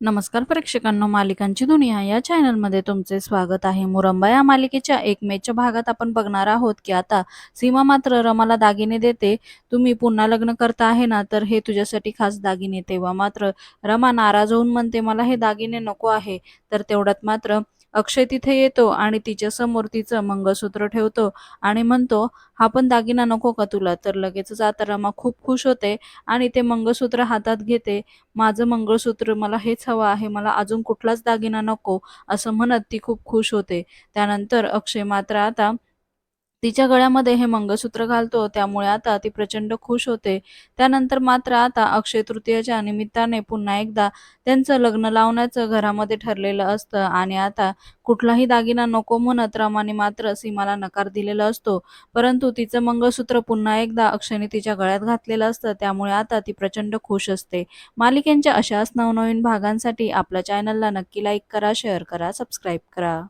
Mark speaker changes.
Speaker 1: नमस्कार प्रेक्षकांनो मालिकांची दुनिया या चॅनलमध्ये तुमचे स्वागत आहे. मुरंबा या मालिकेच्या एक मेच्या भागात आपण बघणार आहोत की आता सीमा मात्र रमाला दागिने देते. तुम्ही पुन्हा लग्न करता आहे ना तर हे तुझ्यासाठी खास दागिने. तेव्हा मात्र रमा नाराज होऊन म्हणते मला हे दागिने नको आहे. तर तेवढ्यात मात्र अक्षय तिथे येतो आणि तिच्या समोर तिचं मंगळसूत्र ठेवतो आणि म्हणतो हा पण दागिना नको का तुला? तर लगेचच आतारामा खूप खुश होते आणि ते मंगळसूत्र हातात घेते. माझं मंगळसूत्र मला हेच हवं आहे मला अजून कुठलाच दागिना नको असं म्हणत ती खूप खुश होते. त्यानंतर अक्षय मात्र आता तिच्या गळ्यामध्ये हे मंगळसूत्र घालतो त्यामुळे आता ती प्रचंड खुश होते. त्यानंतर मात्र आता अक्षय तृतीयाच्या निमित्ताने पुन्हा एकदा त्यांचं लग्न लावण्याचं घरामध्ये ठरलेलं असतं आणि आता कुठलाही दागिना नको म्हणत रमाने मात्र सीमाला नकार दिलेला असतो. परंतु तिचं मंगळसूत्र पुन्हा एकदा अक्षयने तिच्या गळ्यात घातलेलं असतं त्यामुळे आता ती प्रचंड खुश असते. मालिकेंच्या अशाच नवनवीन भागांसाठी आपल्या चॅनलला नक्की लाईक करा शेअर करा सबस्क्राईब करा.